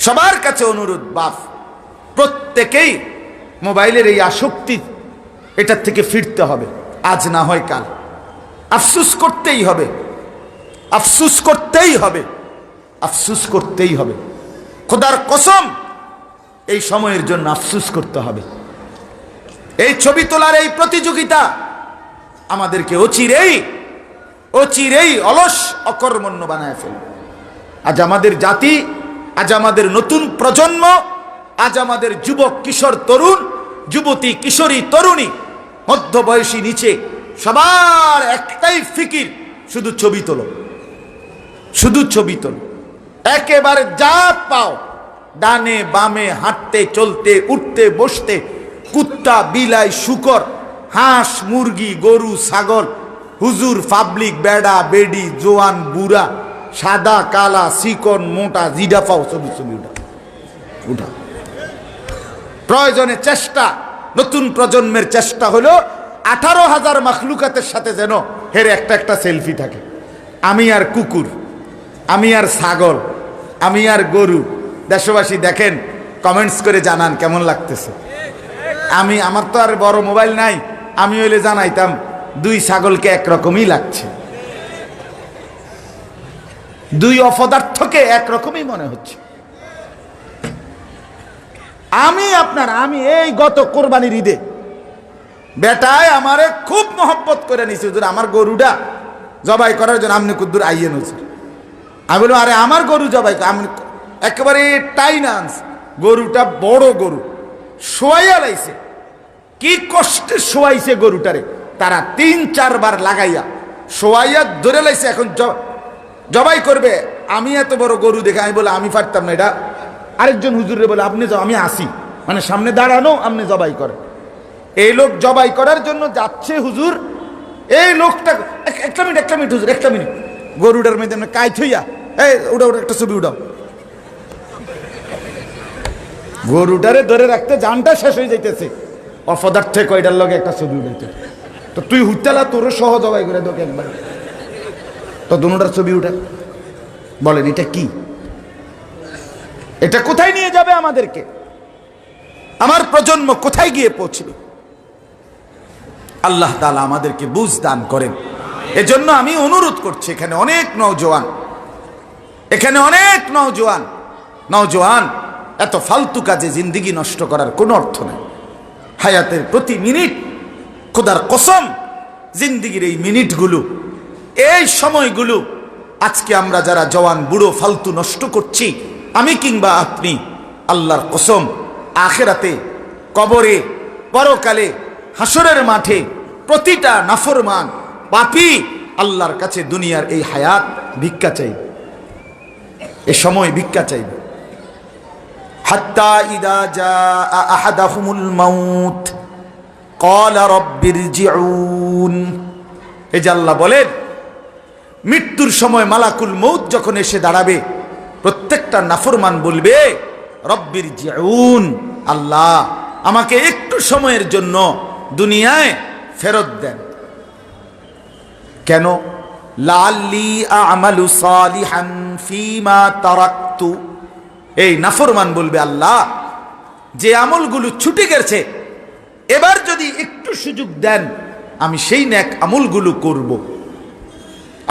সবার কাছে অনুরোধ বাপ প্রত্যেকেই মোবাইলের এই আসক্তি এটার থেকে ফিরতে হবে। আজ না হয় কাল। আফসুস করতেই হবে। আফসুস করতেই হবে। আফসুস করতেই হবে। খোদার কসম, এই সময়ের জন্য আফসুস করতে হবে। এই ছবি তোলার এই প্রতিযোগিতা আমাদেরকে অচিরেই অচিরেই অলস অকর্মণ্য বানায় ফেলবে। আজ আমাদের জাতি আজ আমাদের নতুন প্রজন্ম, আজ আমাদের যুবক কিশোর তরুণ, যুবতী কিশোরী তরুণী, মধ্যবয়সী নিচে, সবার একটাই ফিকির, শুধু ছবি তোলো। শুধু ছবি তোলো। একেবারে যা পাও, ডানে বামে হাঁটতে, চলতে, উঠতে, বসতে, কুত্তা, বিলাই, শুকর, হাঁস, মুরগি, গরু, ছাগল, হুজুর, পাবলিক, বেড়া, বেডি, জোয়ান, বুড়া সাদা, কালা, চিকন, মোটা, জিডা পাও ছবি ছবি উঠা। উঠা। প্রয়োজনে চেষ্টা, নতুন প্রজন্মের চেষ্টা হলো আঠারো হাজার মাখলুকাতের সাথে যেন হের একটা একটা সেলফি থাকে। আমি আর কুকুর, আমি আর ছাগল, আমি আর গরু। দেশবাসী দেখেন কমেন্টস করে জানান কেমন লাগতেছে। আমি, আমার তো আর বড় মোবাইল নাই, আমি হইলে জানাইতাম, দুই ছাগলকে একরকমই লাগছে। দুই অপদার্থকে একরকমই মনে হচ্ছে। আমি আপনার, আমি এই গত কোরবানির ঈদে, বেটায় আমারে খুব মহব্বত করে নিছে, হুজুর, আমার গরুটা জবাই করার জন্য আপনি কুদ্দুর আইয়েন হুজুর। আমি বললাম, আরে আমার গরু জবাই কর-" আমি একেবারে টাইনান্স গরুটা বড় গরু, শোয়াইয়া লাইছে। কি কষ্টে শোয়াইছে গরুটারে, তারা তিন, চারবার লাগাইয়া, শোয়াইয়া ধরে লাইছে, এখন জবাই করবে। আমি এত বড় গরু দেখে আমি বলে, আমি পারতাম না এটা। আরেকজন হুজুরে বলে, আপনি আমি আসি। মানে সামনে দাঁড়ানো, আপনি জবাই করেন। এই লোক জবাই করার জন্য যাচ্ছে হুজুর। এই লোকটা একটা মিনিট একটা মিনিট হুজুর, একটা মিনিট। গরুটার আপনি কায় থইয়া এই ওটা ওটা একটা ছবি উঠাও। গরুটারে ধরে রাখতে জানটা শেষ হয়ে যাইতেছে। অপদার্থে কয়টার লগে একটা ছবি উঠাইতে। তো তুই হুইতালা তোর সহ জবাই করে তোকে একবার। তো দুটার ছবি উঠে। বলেন, এটা কি? এটা কোথায় নিয়ে যাবে আমাদেরকে? আমার প্রজন্ম কোথায় গিয়ে পৌঁছবে আল্লাহ তালা আমাদেরকে বুঝ দান করেন। এজন্য আমি অনুরোধ করছি, এখানে অনেক নওজোয়ান, এখানে অনেক নওজোয়ান নওজোয়ান, এত ফালতু কাজে জিন্দিগি নষ্ট করার কোনো অর্থ নেই। হায়াতের প্রতি মিনিট, খোদার কসম, জিন্দিগির এই মিনিটগুলো এই সময়গুলো আজকে আমরা যারা জওয়ান, বুড়ো, ফালতু নষ্ট করছি, আমি কিংবা আপনি, আল্লাহর কসম, আখেরাতে, কবরে, পরকালে, হাসরের মাঠে, প্রতিটা নাফরমান, পাপি আল্লাহর কাছে দুনিয়ার এই হায়াত ভিক্ষা চাই এ সময় ভিক্ষা চাইবে। হাত্তা ইদা যা আহাদাহুমুল মাউত কলা রব্বির জিউন এ যে আল্লাহ বলেন মৃত্যুর সময় মালাকুল মৌত যখন এসে দাঁড়াবে, প্রত্যেকটা নাফরমান বলবে, রব্বির জিউন, আল্লাহ, আমাকে একটু সময়ের জন্য দুনিয়ায় ফেরত দেন। কেন? লাল্লি আমালু সালিহান ফিমা তারাক্তু। এই নাফরমান বলবে, আল্লাহ, যে আমলগুলো ছুটে গেছে, এবার যদি একটু সুযোগ দেন, আমি সেই ন্যাক আমলগুলো করব।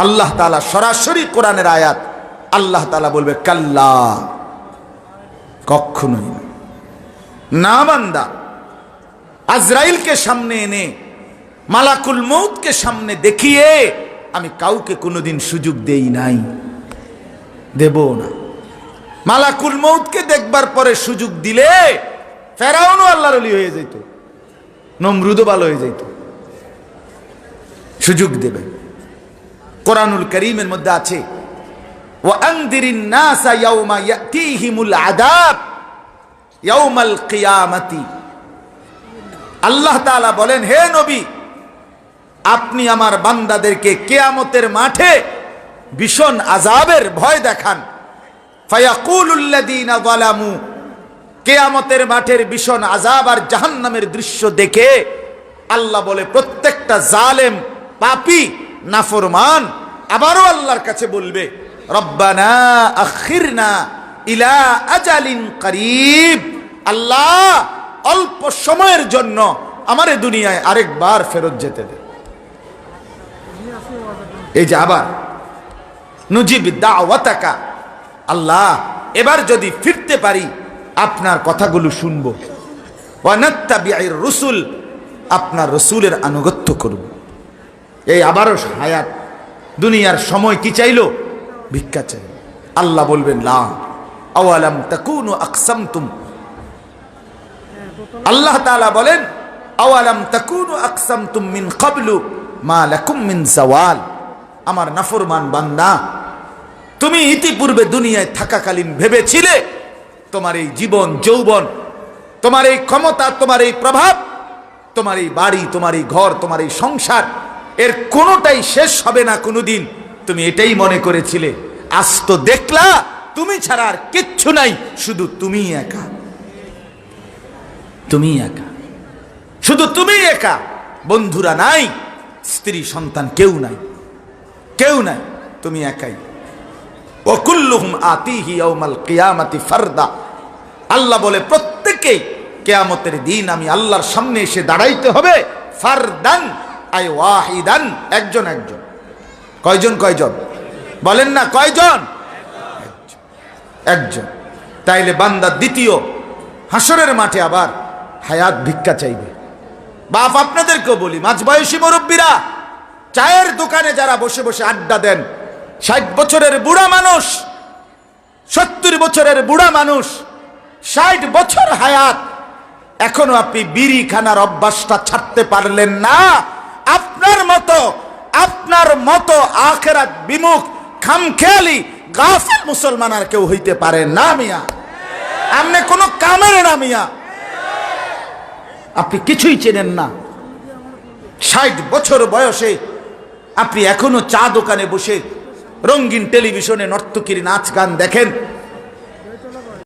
আল্লাহ তালা সরাসরি কোরআনের আয়াত, আল্লাহ তালা বলবে, কাল্লা। কখনোই না। বান্দা, আজরাইলকে সামনে এনে, মালাকুল মৌতকে সামনে দেখিয়ে আমি কাউকে কোনোদিন সুযোগ দেই নাই, দেব না। মালাকুল মৌতকে দেখবার পরে সুযোগ দিলে ফেরাউনও আল্লাহর অলি হয়ে যেত নমরুদও ভালো হয়ে যেত সুযোগ দেবে। কোরআনুল করিমের মধ্যে আছে আল্লাহ বলেন, হে নবী, আপনি আমার বান্দাদেরকে কেয়ামতের মাঠে ভীষণ আজাবের ভয় দেখান। ফায়াকুল্লাদু কেয়ামতের মাঠের ভীষণ আজাব আর জাহান্নামের দৃশ্য দেখে আল্লাহ বলে, প্রত্যেকটা জালেম, পাপি, নাফরমান আবারও আল্লাহর কাছে বলবে, রব্বানা আখিরনা ইলা আজালিন করিব। আল্লাহ অল্প সময়ের জন্য আমারে দুনিয়ায় আরেকবার ফেরত যেতে দে। এই যে আবার, নুজিব দাওয়াতাকা। আল্লাহ, এবার যদি ফিরতে পারি, আপনার কথাগুলো শুনব। রসুল, আপনার রসুলের আনুগত্য করব। এই আবারও হায়াত দুনিয়ার সময় কি চাইলো? ভিক্ষা চাই। আল্লাহ বলবেন না আওয়ালাম তাকুনু আকসামতুম। আল্লাহ তাআলা বলেন, আওয়ালাম তাকুনু আকসামতুম মিন ক্বাবলু মা লাকুম মিন জাওয়াল আমার নাফরমান বান্দা, তুমি ইতিপূর্বে দুনিয়ায় থাকাকালীন ভেবেছিলে তোমার এই জীবন, যৌবন, তোমার এই ক্ষমতা, তোমার এই প্রভাব, তোমার এই বাড়ি, তোমার এই ঘর, তোমার এই সংসার এর কোনোটাই শেষ হবে না কোনোদিন। তুমি এটাই মনে করেছিলে। আজ তো দেখলা, তুমি ছাড়া আর কিচ্ছু নাই, শুধু তুমি একা। তুমি একা। শুধু তুমি একা। বন্ধুরা নাই, স্ত্রী, সন্তান কেউ নাই। কেউ নাই, তুমি একাই। ওকুল্লুহুম আতিহি ইয়াউমাল কিয়ামাতি ফারদা। আল্লাহ বলে প্রত্যেকেই কেয়ামতের দিন আমি আল্লাহর সামনে এসে দাঁড়াইতে হবে, ফারদান। আই ওয়াহিদান, একজন একজন। কয়জন কয়জন? বলেন না, কয়জন? একজন। তাইলে বান্দা দ্বিতীয়, হাসরের মাঠে আবার হায়াত ভিক্ষা চাইবে। বাপ, আপনাদেরকেও বলি মাঝবয়সী মুরব্বীরা, চায়ের দোকানে যারা বসে বসে আড্ডা দেন, ষাট বছরের বুড়া মানুষ, সত্তর বছরের বুড়া মানুষ, ষাট বছর হায়াত, এখনও আপনি বিড়ি খানার অভ্যাসটা ছাড়তে পারলেন না। আপনার মতো আপনার মতো আখেরাত বিমুখ, খামখেয়ালি, গাফেল মুসলমান আর কেউ হইতে পারে না, মিয়া। আপনি কোনো কামের না, মিয়া। আপনি কিছুই চেনেন না। ষাট বছর বয়সে আপনি এখনও চা দোকানে বসে রঙিন টেলিভিশনে নর্তকীর নাচ গান দেখেন।